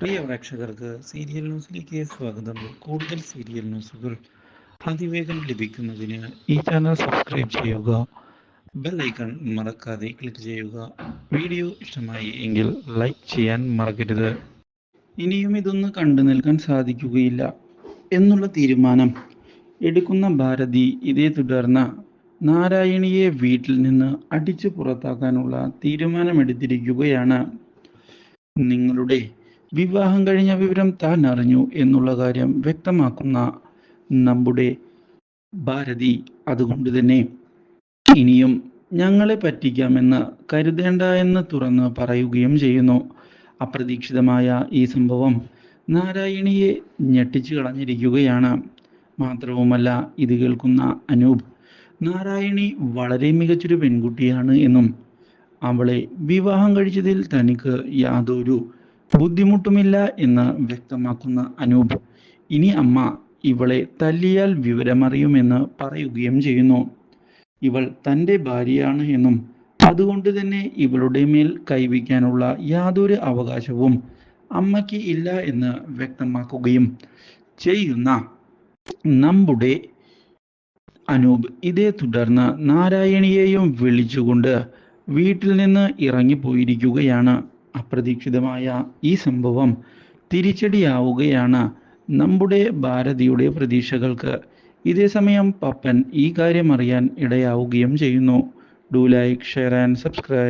പ്രിയ പ്രേക്ഷകർക്ക് സീരിയൽ ന്യൂസിലേക്ക് സ്വാഗതം. കൂടുതൽ സീരിയൽ ന്യൂസുകൾ അതിവേഗം ലഭിക്കുന്നതിന് ഈ ചാനൽ സബ്സ്ക്രൈബ് ചെയ്യുക ബെൽ ഐക്കൺ മറക്കാതെ ക്ലിക്ക് ചെയ്യുക. വീഡിയോ ഇഷ്ടമായി എങ്കിൽ ലൈക്ക് ചെയ്യാൻ മറക്കരുത്. ഇനിയും ഇതൊന്ന് കണ്ടു നിൽക്കാൻ സാധിക്കുകയില്ല എന്നുള്ള തീരുമാനം എടുക്കുന്ന ഭാരതി ഇതേ തുടർന്ന് നാരായണിയെ വീട്ടിൽ നിന്ന് അടിച്ചു പുറത്താക്കാനുള്ള തീരുമാനമെടുത്തിരിക്കുകയാണ്. നിങ്ങളുടെ വിവാഹം കഴിഞ്ഞ വിവരം താൻ അറിഞ്ഞു എന്നുള്ള കാര്യം വ്യക്തമാക്കുന്ന നമ്മുടെ ഭാരതി അതുകൊണ്ട് തന്നെ ഇനിയും ഞങ്ങളെ പറ്റിക്കാമെന്ന് കരുതേണ്ട എന്ന് തുറന്ന് പറയുകയും ചെയ്യുന്നു. അപ്രതീക്ഷിതമായ ഈ സംഭവം നാരായണിയെ ഞെട്ടിച്ചു കളഞ്ഞിരിക്കുകയാണ്. മാത്രവുമല്ല ഇത് കേൾക്കുന്ന അനൂപ് നാരായണി വളരെ മികച്ചൊരു പെൺകുട്ടിയാണ് എന്നും അവളെ വിവാഹം കഴിച്ചതിൽ തനിക്ക് യാതൊരു ബുദ്ധിമുട്ടുമില്ല എന്ന് വ്യക്തമാക്കുന്ന അനൂപ് ഇനി അമ്മ ഇവളെ തല്ലിയാൽ വിവരമറിയുമെന്ന് പറയുകയും ചെയ്യുന്നു. ഇവൾ തന്റെ ഭാര്യയാണ് എന്നും അതുകൊണ്ട് തന്നെ ഇവളുടെ മേൽ കൈവയ്ക്കാനുള്ള യാതൊരു അവകാശവും അമ്മയ്ക്ക് ഇല്ല എന്ന് വ്യക്തമാക്കുകയും ചെയ്യുന്ന നമ്മുടെ അനൂപ് ഇതേ തുടർന്ന് നാരായണിയെയും വിളിച്ചുകൊണ്ട് വീട്ടിൽ നിന്ന് ഇറങ്ങിപ്പോയിരിക്കുകയാണ്. അപ്രതീക്ഷിതമായ ഈ സംഭവം തിരിച്ചടിയാവുകയാണ് നമ്മുടെ ഭാരതിയുടെ പ്രതീക്ഷകൾക്ക്. ഇതേസമയം പപ്പൻ ഈ കാര്യം അറിയാൻ ഇടയാവുകയും ചെയ്യുന്നു. Do like share and subscribe